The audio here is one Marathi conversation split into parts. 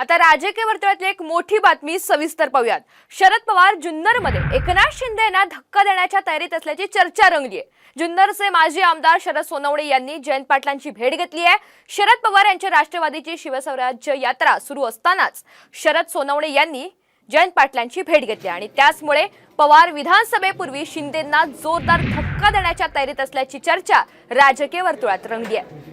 आता राजकीय वर्तुळातली एक मोठी बातमी सविस्तर पाहूयात. शरद पवार जुन्नरमध्ये एकनाथ शिंदे यांना धक्का देण्याच्या तयारीत असल्याची चर्चा रंगली आहे जुन्नरचे माजी आमदार शरद सोनवणे यांनी जयंत पाटलांची भेट घेतली आहे. शरद पवार यांच्या राष्ट्रवादीची शिवस्वराज्य यात्रा सुरू असतानाच शरद सोनवणे यांनी जयंत पाटलांची भेट घेतली आणि त्याचमुळे पवार विधानसभेपूर्वी शिंदेंना जोरदार धक्का देण्याच्या तयारीत असल्याची चर्चा राजकीय वर्तुळात रंगली आहे.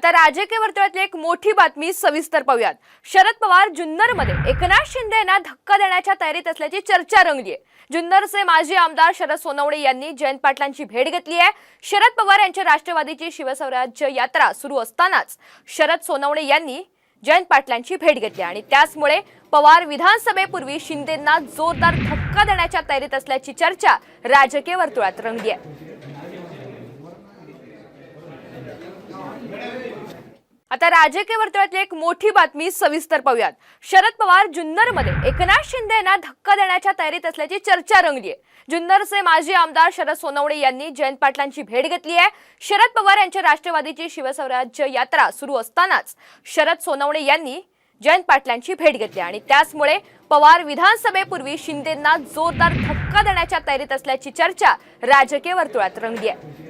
आता राजकीय वर्तुळातली एक मोठी बातमी सविस्तर पाहूयात. शरद पवार जुन्नरमध्ये एकनाथ शिंदे यांना धक्का देण्याच्या तयारीत असल्याची चर्चा रंगली आहे जुन्नरचे माजी आमदार शरद सोनवणे यांनी जयंत पाटलांची भेट घेतली आहे. शरद पवार यांच्या राष्ट्रवादीची शिवस्वराज्य यात्रा सुरू असतानाच शरद सोनवणे यांनी जयंत पाटलांची भेट घेतली आणि त्याचमुळे पवार विधानसभेपूर्वी शिंदेंना जोरदार धक्का देण्याच्या तयारीत असल्याची चर्चा राजकीय वर्तुळात रंगली आहे. आता राजकीय वर्तुळातली एक मोठी बातमी सविस्तर पाहूयात. शरद पवार जुन्नरमध्ये एकनाथ शिंदे यांना धक्का देण्याच्या तयारीत असल्याची चर्चा रंगली आहे जुन्नरचे माजी आमदार शरद सोनवणे यांनी जयंत पाटलांची भेट घेतली आहे. शरद पवार यांच्या राष्ट्रवादीची शिवस्वराज्य यात्रा सुरू असतानाच शरद सोनवणे यांनी जयंत पाटलांची भेट घेतली आणि त्याचमुळे पवार विधानसभेपूर्वी शिंदेंना जोरदार धक्का देण्याच्या तयारीत असल्याची चर्चा राजकीय वर्तुळात रंगली आहे.